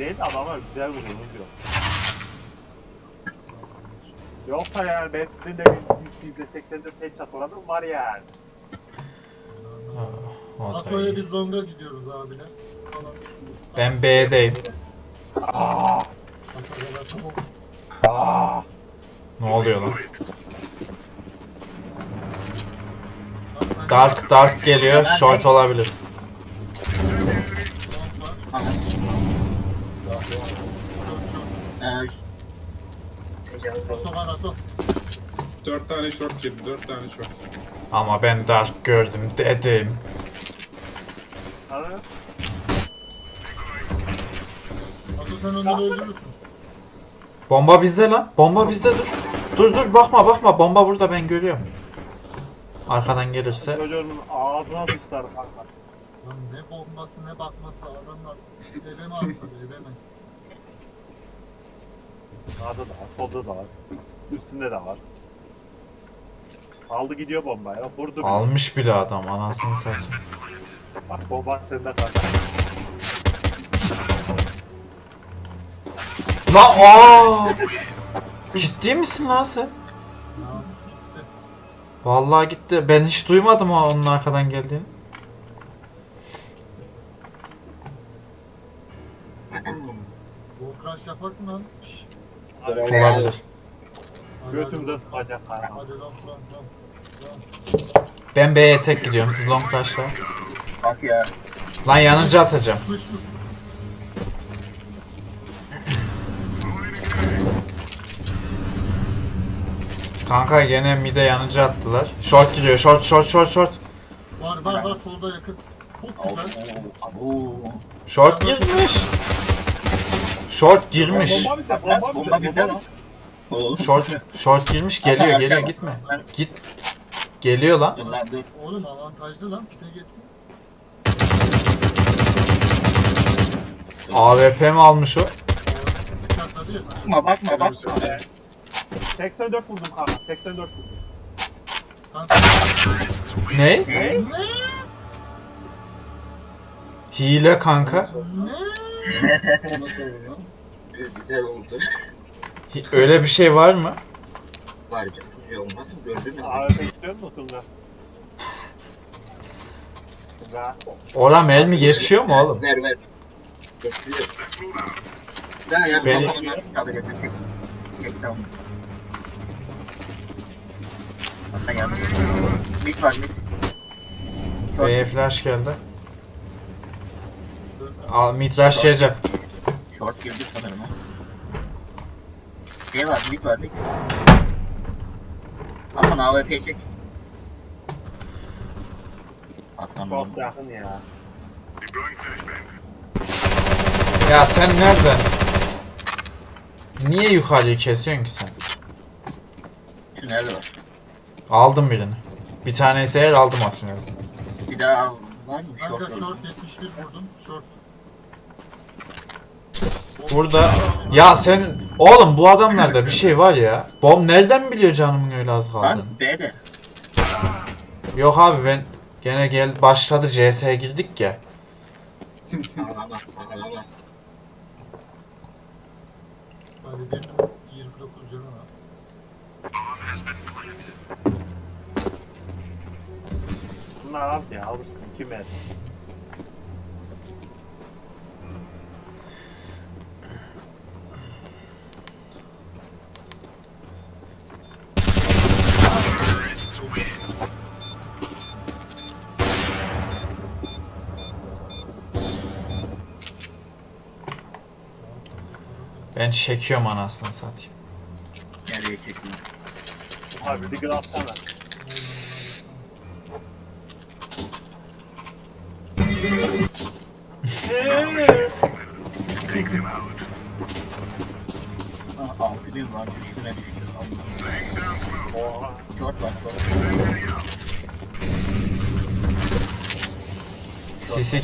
değil adamlar güzel vuruyor diyor. Yoksa yani ben sizin de bir %80'de tek çatladım var yani. Da Asoya iyi. biz longa gidiyoruz abiler. Tamam. Ben B'deyim. Aa, aa. Ne oluyor lan? Dark Dark geliyor. Short olabilir. Var. Dört tane short girdi, dört tane short. Ama ben Dark gördüm dedim. Hani Aso sen onları öldürürsün. Bomba bizde lan. Bomba bizde dur. Dur dur bakma bakma. Bomba burada ben görüyorum. Arkadan gelirse. çocuğun ağzına sıçlar kanka. Lan ne bombası ne bakması adamlar. Eve mi atsadı eve mi? Sağda da var, solda da var. Üstünde de var. Aldı gidiyor bomba ya. Vurdu. bile. Almış bile adam anasını satayım. Bak bomba sende kanka. Lan aa! Ciddi misin lan sen? Vallahi gitti. Ben hiç duymadım onun arkadan geldiğini. Bol crash yapak mı lan? Olabilir. Lan lan. Ben B'ye tek gidiyorum. Siz long rush'la. bak ya. Lan yanıcı atacağım. Kanka gene mid'e yanıcı attılar. Short gidiyor. Short short short short. Var var var solda yakın. Çok güzel. Short girmiş. Short girmiş. Bomba bomba lan. Short short girmiş. Geliyor geliyor gitme. Git. Geliyor lan. Dur lan dur. Oğlum avantajlı lan pite geçsin. AWP mi almış o? Bıçakladı ya. Bakma bakma bakma. 84 vurdum kanka, 84 vurdum. Kanka. Ne? Ne? Hile kanka. Güzel oldu. Öyle bir şey var mı? Var canım. Şey olmasın gördün mü? AWP istiyor musun? Tunga. Oram el mi geçiyor mu oğlum? Ver ver. Getiriyor. Ya ya Beni- bakalım nasıl kabul edecek. Tek tamam. Hatta geldi. Mid var mid. B'ye flash geldi. Al mid rushlayacak. short girdi sanırım ha. Şey var mid var mid. Hasan AWP çek. Hasan Çok oğlum. yakın ya. Ya sen nereden? Niye yukarıyı kesiyorsun ki sen? Tünel var. Aldım birini. Bir tanesi eğer aldım o tüneli. Bir daha var mı? Kanka Short var. short 71 vurdum. Short. Burada ya sen oğlum bu adamlarda bir şey var ya. Bom nereden biliyor canımın öyle az kaldığını? Lan B'de. Yok abi ben gene gel başladı CS'ye girdik ya. Ağlama ağlama. Hadi bir 29 canı var. Bunlar az ya, alırsın 2 metre. Ben çekiyorum anasını satayım. Nereye çekeyim? Abi bir graf sana.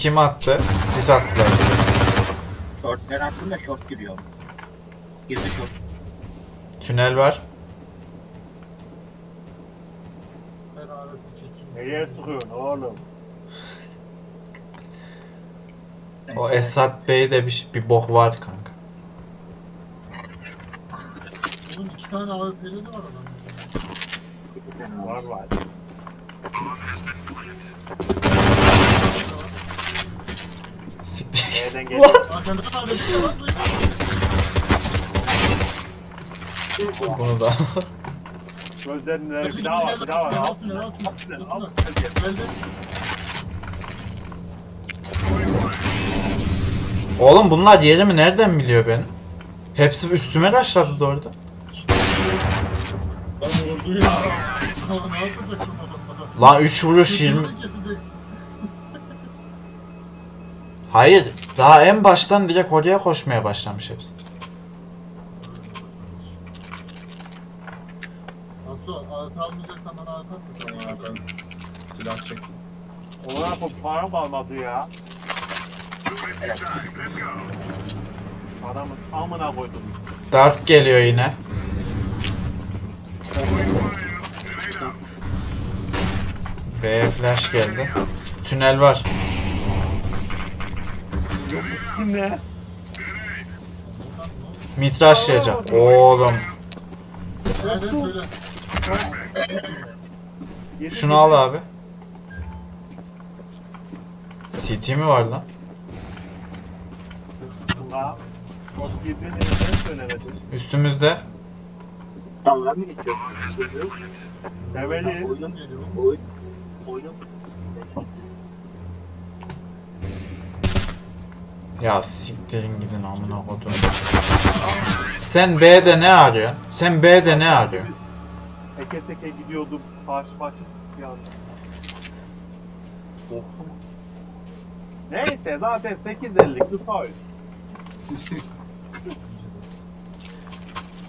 Kim attı? Sis attılar. Short ben attım da short giriyor. Girdi short. Tünel var. Nereye sıkıyorsun oğlum? O Esat Bey'de bir, bir bok var kanka. Oğlum iki tane AWP'li de var adamın. Var var. Geliyor. Da? Bunu da. Gözlerinde bir daha var, bir daha var. Al, Altın, altın, al, altın. al. Geldi. Oğlum bunlar yerimi nereden biliyor benim? Hepsi üstüme taşladı da orada. Lan vurdu ya. Oğlum ne yapacaksın adamlara? Lan 3 vuruş 20. Kötülük yapacaksın. Hayır. Daha en baştan direkt oraya koşmaya başlamış hepsi. Nasıl? AWP almayacaksan bana AWP at mısın? Ya ben silah çektim. Ona yapıp para kalmadı ya. Adamın amına koydum. Dark geliyor yine. B flash geldi. Tünel var. Ne? Mitraşlayacak. Oğlum. Evet Şunu al abi. CT mi var lan? Üstümüzde. Dalga mı geçiyor? Develi. Oyun, Geliyor. oyun, oyun. Ya siktirin gidin amına kodum. Sen B'de ne arıyorsun? Sen B'de ne arıyorsun? Teke teke gidiyordum. Karşı anda. Korktum. Neyse zaten 8.50 kısa oyun.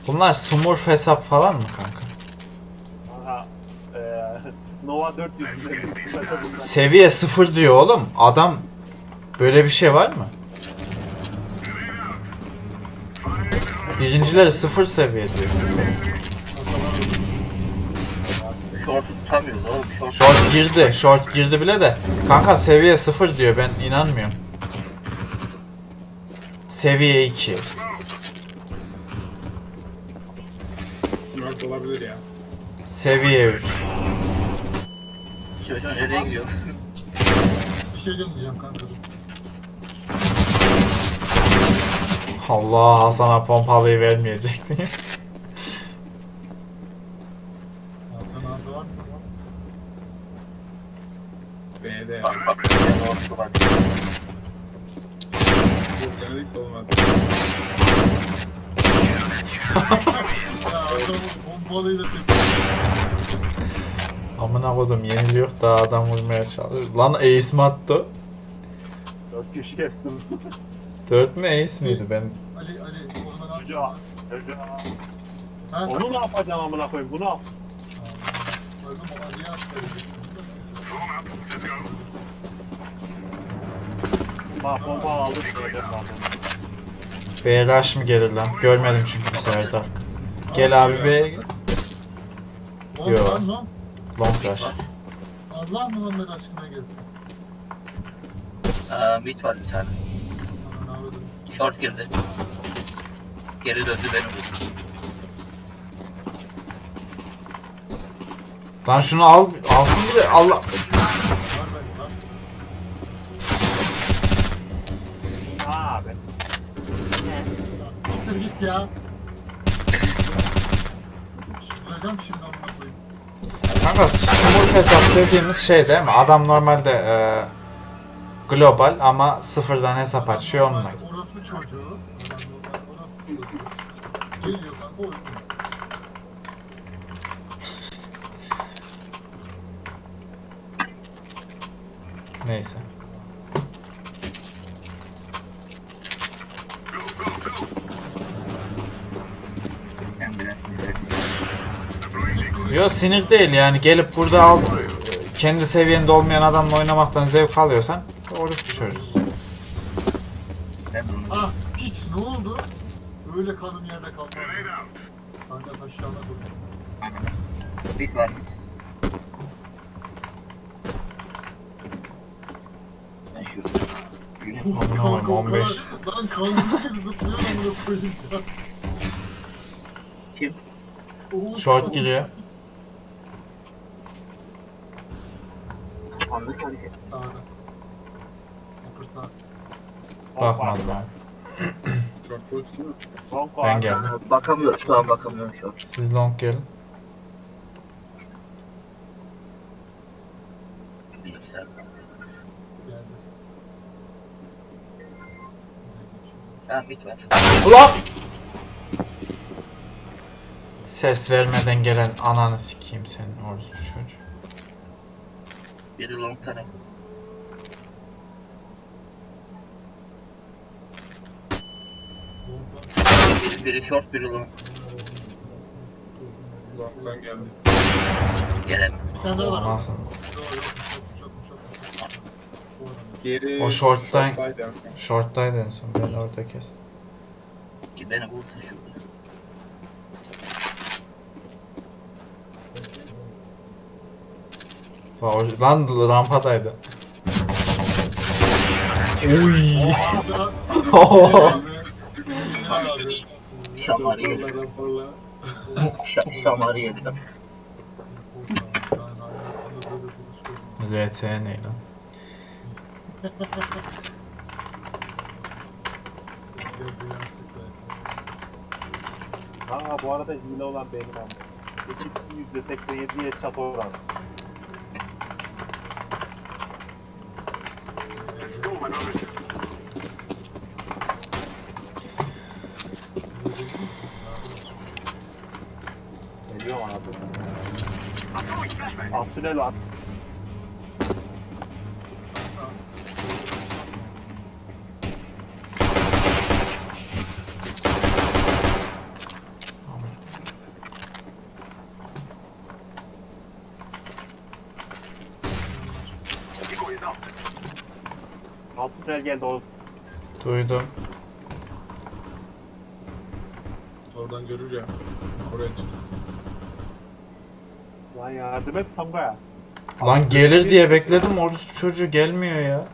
Bunlar Smurf hesap falan mı kanka? Aha. Eee Nova 400 üzerinde. Seviye 0 diyor oğlum. Adam böyle bir şey var mı? Birincileri 0 seviye diyor. Short tutamıyoruz oğlum. Short. Short girdi. Short girdi bile de. Kanka seviye 0 diyor. Ben inanmıyorum. Seviye 2. Smart olabilir ya. Seviye 3. Çocuğun nereye gidiyor? Bir şey demeyeceğim kanka. Allah Hasan'a pompalıyı vermeyecektiniz. Arkana AWP var mı? B'de tepiyor. Amına kodum yeniliyor da adam vurmaya çalışıyor. Lan ace mi attı? 4 kişi kestim. 4 mü ace miydi ben? Ali Ali onu ben atacağım. Çocuğa. Ha? Onu ne yapacağım amına koyayım? Bunu al. Öldüm o Ali'ye at. Bak bomba aldım. Kaldım. B'ye rush mı gelir lan? Görmedim çünkü bu sefer Dark. Gel abi B'ye gel. Oğlum Yo. lan lan. Long rush. Allah Muhammed aşkına gelsin. Aa, mid var bir tane. Short girdi. Geri döndü beni vurdu. Lan şunu al, alsın bir de Allah. Abi. Siktir git ya. Çıldıracağım şimdi amına koyayım. Kanka smurf hesap dediğimiz şey değil mi? Adam normalde e, global ama sıfırdan hesap açıyor onunla. Orospu çocuğu. Orospu. Geliyor kanka oynuyor. Neyse. Ben bile. Yo sinir değil yani gelip burada alt kendi seviyende olmayan adamla oynamaktan zevk alıyorsan orası düşürürüz. Ben. Ah piç ne oldu? Öyle kanım yerde kaldı. Kanka aşağıda dur. Mid var mid. Ben şurada. Amına koyayım, 15. Lan kanlı gibi zıplıyor amına koyayım ya. Kim? Oğuz Short. Anlık hareket. Sağda. Sağ. Bakmadım abi. Short boş değil mi? Long var. Ben geldim. Bakamıyorum şu an bakamıyorum şu an. Siz long gelin. Tamam bit var. Ulan! Ses vermeden gelen ananı sikeyim senin orospu çocuğu. Biri long taraf. Biri, short biri long. Kulaktan geldi. Bir tane daha var. Bu adam. Geri O short'tan- short'taydı en son. Short'taydı en son. Ben orada kestim. Ki beni vursa şurada. O- Lan rampadaydı. Uy. Abi, Şamarı Raporla yedim. raporla. Ş şamarı yedim. RT ne lan? Ha bu arada hile olan benim ama. %87 ye çat oran. Geliyor abi. Alt tünel var. Alt tünel geldi o. Duydum. Oradan görür ya. Oraya çık. Lan yardım et Tonga'ya. Lan gelir diye bekledim orospu çocuğu gelmiyor ya.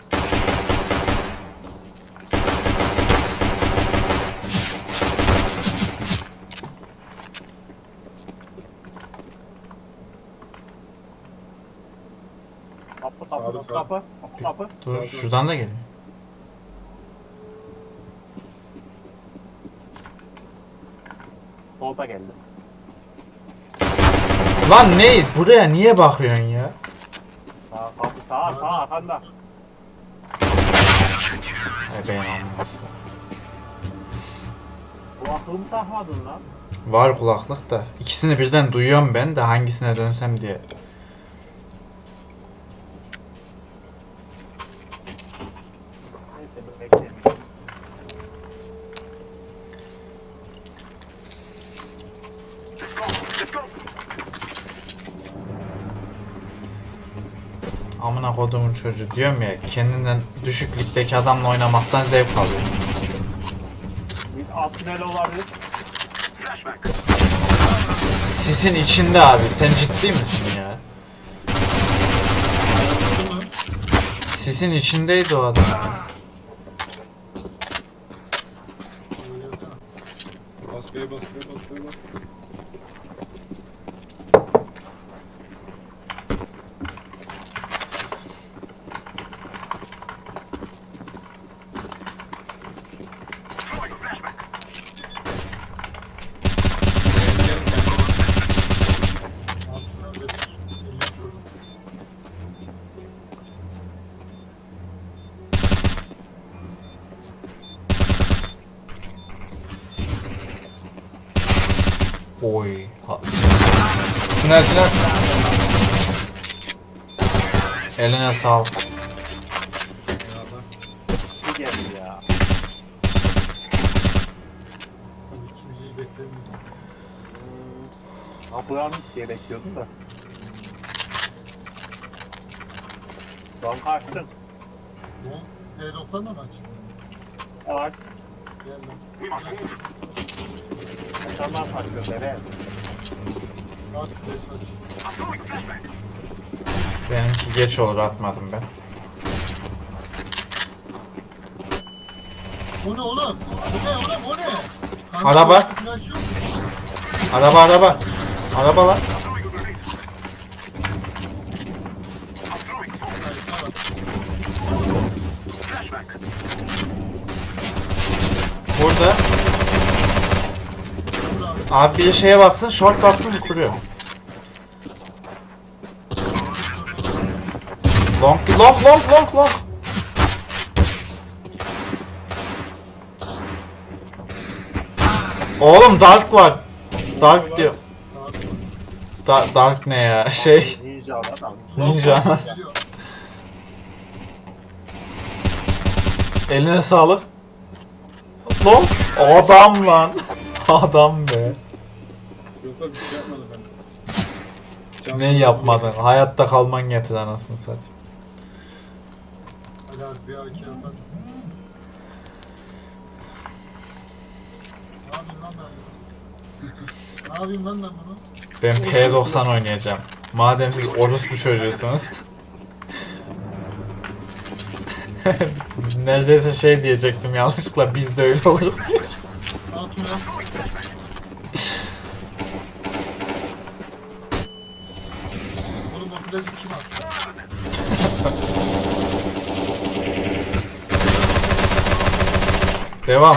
Kapı Sağda, kapı sağda. kapı kapı kapı. Dur Sağ ol. şuradan da geliyor. Solda geldi. Lan ne? Buraya niye bakıyorsun ya? Sağ sağ sağ arkanda. E anlamadım. Bu aklımı takmadın lan. Var kulaklık da. İkisini birden duyuyorum ben de hangisine dönsem diye. Neyse dur bekleyelim. Amına kodumun çocuğu diyorum ya kendinden düşük ligdeki adamla oynamaktan zevk alıyor. Tünel olabilir. Sisin içinde abi sen ciddi misin ya? Sisin içindeydi o adam. Bas B'ye bas B'ye bas B'ye bas. Oy. Ha. Tünel. Eline sağlık. Kapıdan diye bekliyordum da. Son kaçtın. Bu T90'da mı açayım? Evet. Gel lan. Kaçanlar kaçıyor evet. Benimki geç olur atmadım ben. O ne oğlum? O ne oğlum o ne? Kanka, Araba. flash yok. Araba araba. Araba lan. Burada. Abi bir şeye baksın, short baksın kuruyor. Long, long, long, long, long. Oğlum dark var. Dark diyor. Da dark ne ya? Şey, Ninja. Eline sağlık. Long. Adam lan. Adam be. Yok abi bir şey yapmadım ben. Ne yapmadın? Hayatta kalman getir anasını satayım. Hadi abi bir AK mısın? Ne yapayım lan ben bunu? Ne yapayım lan ben bunu? Ben P90 oynayacağım. Madem siz orospu çocuğusunuz. Neredeyse şey diyecektim yanlışlıkla biz de öyle olur diye. Al. Oğlum o plajı kim attı? Devam.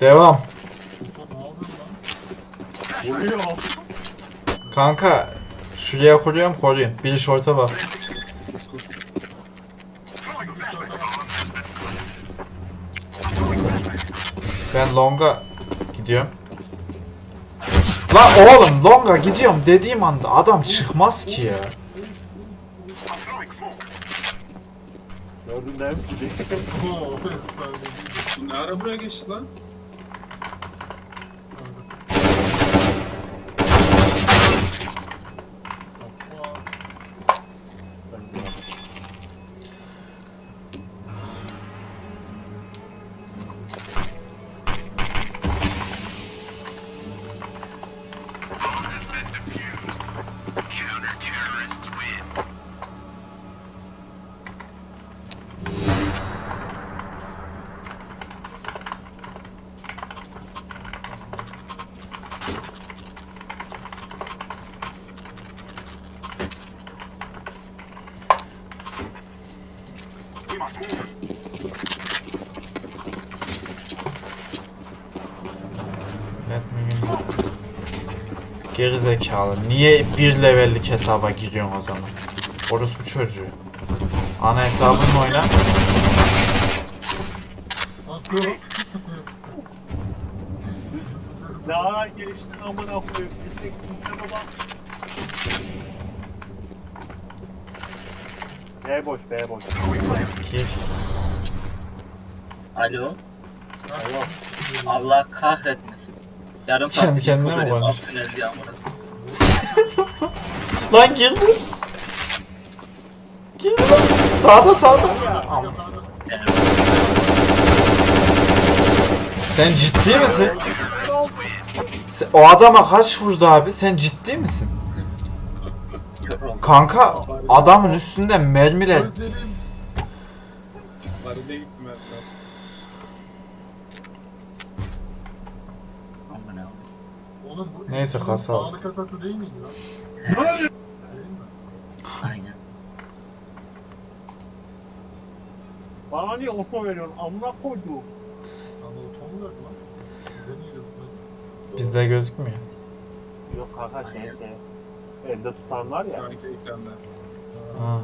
Devam. Vuruyor. Kanka şuraya kuruyorum koruyun. Bir short'a bak. Ben longa gidiyorum. La oğlum longa gidiyorum dediğim anda adam çıkmaz ki ya. Gördün değil mi? Ne ara buraya geçti lan? Geri zekalı. Niye bir levellik hesaba giriyorsun o zaman? Orospu çocuğu. Ana hesabınla oyna. Ne ara geliştin amına koyayım. Gittik kimse baba. B boş, B boş. Gir. Alo. Allah kahretmesin. Yarım saat Kendi kendine mi amına. Lan girdi. Girdi lan. Sağda sağda. Am- Sen ciddi misin? Sen- o adama kaç vurdu abi? Sen ciddi misin? Kanka adamın üstünde mermiler. Oğlum bu Neyse, kasa aldı. Pahalı kasası değil miydi lan? Değil mi? Aynen. Bana niye oto veriyorsun? Amına koydu. Sana otomu verdi lan. Bize niye gözükmedi? Bizde gözükmüyor. Yok kanka şey şey. Elde tutan var ya. Şu anki ekranda. Ha.